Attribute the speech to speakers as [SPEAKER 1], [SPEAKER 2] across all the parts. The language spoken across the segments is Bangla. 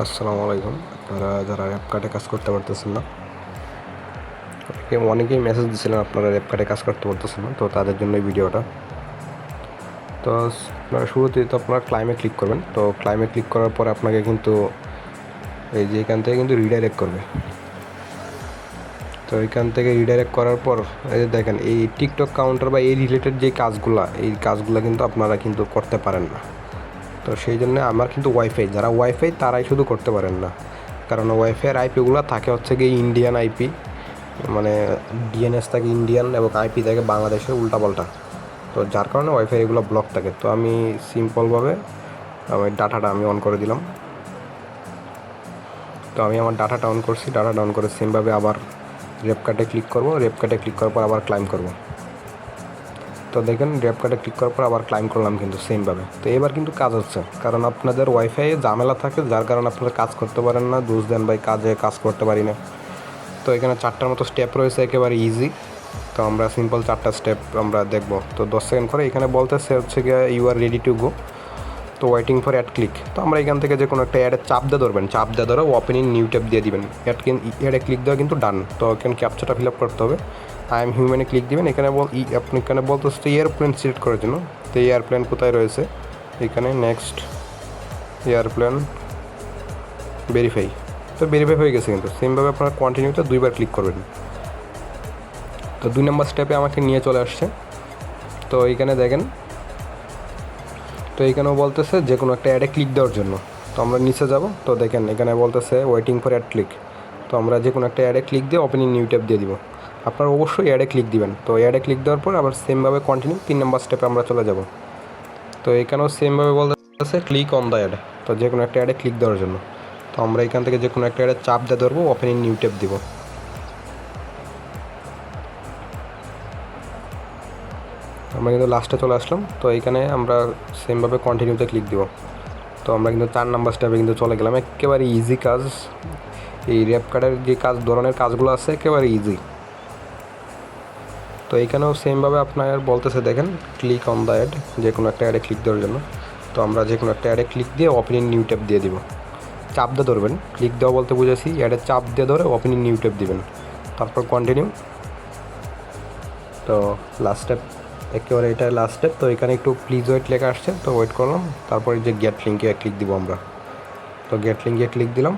[SPEAKER 1] আসসালামু আলাইকুম। আপনারা যারা র্যাপ কার্ডে কাজ করতে পারতেছেন না অনেকে অনেকেই মেসেজ দিচ্ছিলেন আপনারা র্যাপ কার্ডে কাজ করতে পারতেছেন না, তো তাদের জন্য এই ভিডিওটা তো আপনারা শুরুতেই তো আপনারা ক্লাইমে ক্লিক করবেন। তো ক্লাইমে ক্লিক করার পরে আপনাকে কিন্তু এই যে এখান থেকে কিন্তু রিডাইরেক্ট করবে। তো এখান থেকে রিডাইরেক্ট করার পর, এই যে দেখেন, এই টিকটক কাউন্টার বা এই রিলেটেড যে কাজগুলা, এই কাজগুলো কিন্তু আপনারা কিন্তু করতে পারেন না। তো সেই জন্য আমার কিন্তু ওয়াইফাই যারা ওয়াইফাই তারাই শুধু করতে পারেন না। কারণ ওয়াইফাইয়ের আইপিগুলো থাকে হচ্ছে গিয়ে ইন্ডিয়ান আইপি মানে ডিএনএস থাকে ইন্ডিয়ান এবং আইপি থাকে বাংলাদেশের উল্টাপাল্টা। তো যার কারণে ওয়াইফাই এগুলো ব্লক থাকে। তো আমি সিম্পলভাবে আমি ডাটাটা আমি অন করে দিলাম। তো আমি আমার ডাটাটা অন করছি ডাটাটা অন করে সেমভাবে আবার রেপ কার্টে ক্লিক করব। রেপ কার্টে ক্লিক করার পর আবার ক্লাইম করব। তো দেখেন রেপ কার্ডে ক্লিক করার পর আবার ক্লাইম করলাম কিন্তু সেমভাবে তো এবার কিন্তু কাজ হচ্ছে, কারণ আপনাদের ওয়াইফাইয়ে ঝামেলা থাকে, যার কারণে আপনারা কাজ করতে পারেন না, দুষ দেন ভাই, কাজে কাজ করতে পারি না। তো এখানে চারটার মতো স্টেপ রয়েছে, একেবারে ইজি তো আমরা সিম্পল চারটা স্টেপ আমরা দেখব। তো দশ সেকেন্ড করে এখানে বলতেছে হচ্ছে গিয়ে you are ready to go তো ওয়েটিং ফর অ্যাড ক্লিক তো আমরা এখান থেকে যে কোনো একটা অ্যাডে চাপ দিয়ে ধরবেন, চাপ দিয়ে ধরে ওপেনিং নিউ ট্যাপ দিয়ে দিবেন। অ্যাড অ্যাডে ক্লিক দেওয়া কিন্তু ডান তো এখানে ক্যাপচাটা ফিল আপ করতে হবে। আই এম হিউম্যানে ক্লিক দিবেন। এখানে বল ই আপনি এখানে বলতেছে এয়ারপ্লেন সিলেক্ট করার জন্য। তো এয়ারপ্লেন কোথায় রয়েছে? এখানে নেক্সট এয়ারপ্লেন ভেরিফাই তো ভেরিফাই হয়ে গেছে কিন্তু। সেমভাবে আপনারা কন্টিনিউতে দুইবার ক্লিক করবেন। তো দুই নম্বর স্টেপে আমাকে নিয়ে চলে আসছে। তো এইখানে দেখেন। তো এইখানেও বলতেছে যে কোনো একটা অ্যাডে ক্লিক দেওয়ার জন্য। তো আমরা নিচে যাব। তো দেখেন, এখানে বলতেছে ওয়েটিং ফর অ্যাড ক্লিক তো আমরা যে কোনো একটা অ্যাডে ক্লিক দিয়ে ওপেনিং নিউ ট্যাব দিয়ে দিব। আপনারা অবশ্যই অ্যাডে ক্লিক দিবেন। তো অ্যাডে ক্লিক দেওয়ার পর আবার সেমভাবে কন্টিনিউ তিন নম্বর স্টেপে আমরা চলে যাব। তো এখানেও সেমভাবে বলতেছে ক্লিক অন দ্য অ্যাড তো যে কোনো একটা অ্যাডে ক্লিক দেওয়ার জন্য। তো আমরা এখান থেকে যে কোনো একটা অ্যাডে চাপ দিয়ে ধরবো ওপেনিং নিউ ট্যাব দিব। আমরা কিন্তু লাস্টে চলে আসলাম। তো এইখানে আমরা সেমভাবে কন্টিনিউতে ক্লিক দিব। তো আমরা কিন্তু চার নাম্বার স্টেপে কিন্তু চলে গেলাম। একেবারে ইজি কাজ। এই র্যাপ কার্ডের যে কাজ, ধরনের কাজগুলো আছে, একেবারে ইজি তো এইখানেও সেমভাবে আপনার বলতেছে, দেখেন ক্লিক অন দ্য অ্যাড যে কোনো একটা অ্যাডে ক্লিক দেওয়ার জন্য। তো আমরা যে কোনো একটা অ্যাডে ক্লিক দিয়ে ওপেনিং নিউ ট্যাব দিয়ে দিব। চাপ দিয়ে ধরবেন। ক্লিক দেওয়া বলতে বুঝেছি অ্যাডে চাপ দিয়ে ধরে ওপেনিং নিউ ট্যাব দিবেন। তারপর কন্টিনিউ তো লাস্ট স্টেপ একেবারে এটা লাস্ট স্টেপ তো এখানে একটু প্লিজ ওয়েট লেখা আসছে। তো ওয়েট করলাম। তারপরে যে গেট লিঙ্কে ক্লিক দিব আমরা। তো গেট লিঙ্কে ক্লিক দিলাম।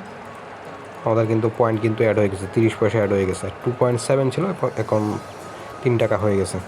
[SPEAKER 1] আমাদের কিন্তু পয়েন্ট কিন্তু অ্যাড হয়ে গেছে, তিরিশ পয়সা অ্যাড হয়ে গেছে। টু পয়েন্ট সেভেন ছিল, এখন তিন টাকা হয়ে গেছে।